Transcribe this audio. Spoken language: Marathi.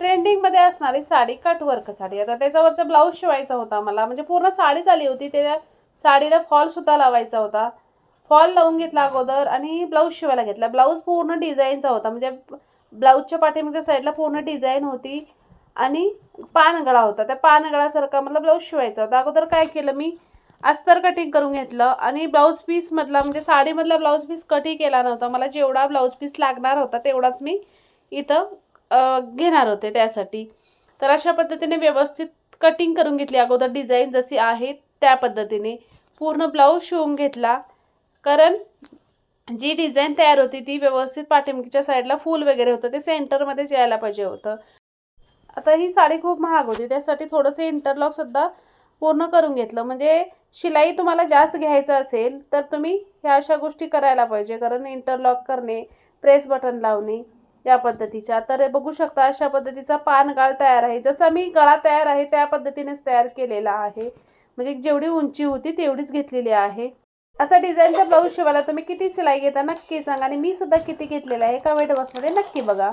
ट्रेंडिंगमध्ये असणारी साडी कटवर्क साडी. आता त्याच्यावरचा ब्लाऊज शिवायचा होता मला म्हणजे पूर्ण साडीच आली होती. त्या साडीला फॉलसुद्धा लावायचा होता. फॉल लावून घेतला अगोदर आणि ब्लाऊज शिवायला घेतला. ब्लाऊज पूर्ण डिझाईनचा होता. म्हणजे ब्लाऊजच्या पाठीमागच्या साईडला पूर्ण डिझाईन होती आणि पानगळा होता. त्या पानगळासारखा मला ब्लाऊज शिवायचा होता. अगोदर काय केलं मी? अस्तर कटिंग करून घेतलं आणि ब्लाऊज पीसमधला म्हणजे साडीमधला ब्लाऊज पीस कटिंग केला नव्हता. मला जेवढा ब्लाऊज पीस लागणार होता तेवढाच मी इथं घेणार होते त्यासाठी. तर अशा पद्धतीने व्यवस्थित कटिंग करून घेतली. अगोदर डिझाईन जशी आहे त्या पद्धतीने. पूर्ण ब्लाऊज शिवून घेतला. कारण जी डिझाईन तयार होती ती व्यवस्थित पाठिंबीच्या साईडला फूल वगैरे होतं. ते सेंटरमध्येच यायला पाहिजे होतं. आता ही साडी खूप महाग होती. त्यासाठी थोडंसं इंटरलॉकसुद्धा पूर्ण करून घेतलं. म्हणजे शिलाई तुम्हाला जास्त घ्यायचं असेल तर तुम्ही ह्या अशा गोष्टी करायला पाहिजे. कारण इंटरलॉक करणे प्रेस बटन लावणे या पद्धतीच्या. तर बघू शकता अशा पद्धतीचा पान गाळ तयार आहे. जसा मी गळा तयार आहे त्या पद्धतीनेच तयार केलेला आहे. म्हणजे जेवढी उंची होती तेवढीच घेतलेली आहे. असा डिझाईनचा ब्लाऊज शिवायला तुम्ही किती सिलाई घेता नक्की सांगा आणि मी सुद्धा किती घेतलेला आहे कमेंट बॉक्समध्ये नक्की बघा.